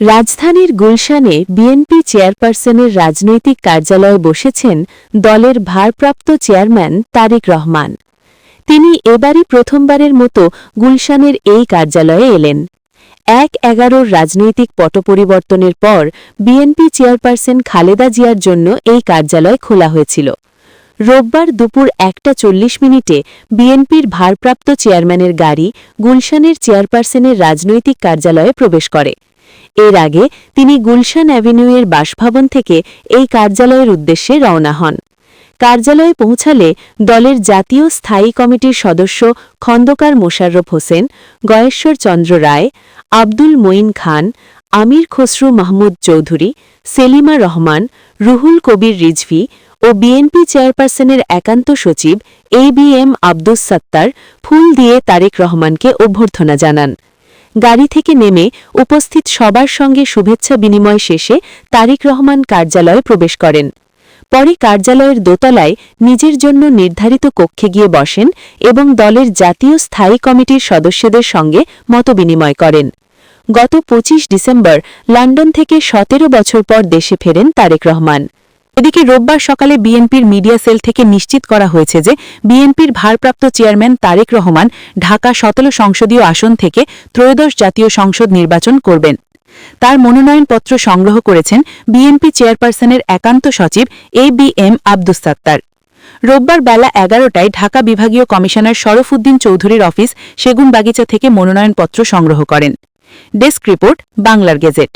রাজধানীর গুলশানে বিএনপি চেয়ারপারসনের রাজনৈতিক কার্যালয়ে বসেছেন দলের ভারপ্রাপ্ত চেয়ারম্যান তারেক রহমান। তিনি এবারই প্রথমবারের মতো গুলশানের এই কার্যালয়ে এলেন। এক এগারোর রাজনৈতিক পটপরিবর্তনের পর বিএনপি চেয়ারপারসন খালেদা জিয়ার জন্য এই কার্যালয় খোলা হয়েছিল। রোববার দুপুর একটা চল্লিশ মিনিটে বিএনপির ভারপ্রাপ্ত চেয়ারম্যানের গাড়ি গুলশানের চেয়ারপারসনের রাজনৈতিক কার্যালয়ে প্রবেশ করে। এর আগে তিনি গুলশান অ্যাভিনিউয়ের বাসভবন থেকে এই কার্যালয়ের উদ্দেশ্যে রওনা হন। কার্যালয়ে পৌঁছালে দলের জাতীয় স্থায়ী কমিটির সদস্য খন্দকার মোশাররফ হোসেন, গয়েশ্বর চন্দ্র রায়, আব্দুল মঈন খান, আমির খসরু মাহমুদ চৌধুরী, সেলিমা রহমান, রুহুল কবির রিজভি ও বিএনপি চেয়ারপারসনের একান্ত সচিব A B M Abdus Sattar ফুল দিয়ে তারেক রহমানকে অভ্যর্থনা জানান। গাড়ি থেকে নেমে উপস্থিত সবার সঙ্গে শুভেচ্ছা বিনিময় শেষে তারেক রহমান কার্যালয়ে প্রবেশ করেন। পরে কার্যালয়ের দোতলায় নিজের জন্য নির্ধারিত কক্ষে গিয়ে বসেন এবং দলের জাতীয় স্থায়ী কমিটির সদস্যদের সঙ্গে মতবিনিময় করেন। গত ২৫ ডিসেম্বর লন্ডন থেকে সতেরো বছর পর দেশে ফেরেন তারেক রহমান। এদিকে রোববার সকালে বিএনপির মিডিয়া সেল থেকে নিশ্চিত করা হয়েছে যে বিএনপির ভারপ্রাপ্ত চেয়ারম্যান তারেক রহমান ঢাকা সতেরো সংসদীয় আসন থেকে ত্রয়োদশ জাতীয় সংসদ নির্বাচন করবেন। তার মনোনয়নপত্র সংগ্রহ করেছেন বিএনপি চেয়ারপারসনের একান্ত সচিব A B M Abdus Sattar. রোববার বেলা এগারোটায় ঢাকা বিভাগীয় কমিশনার শরফুদ্দিন চৌধুরীর অফিস সেগুনবাগিচা থেকে মনোনয়নপত্র সংগ্রহ করেন। ডেস্ক রিপোর্ট, বাংলার গেজেট।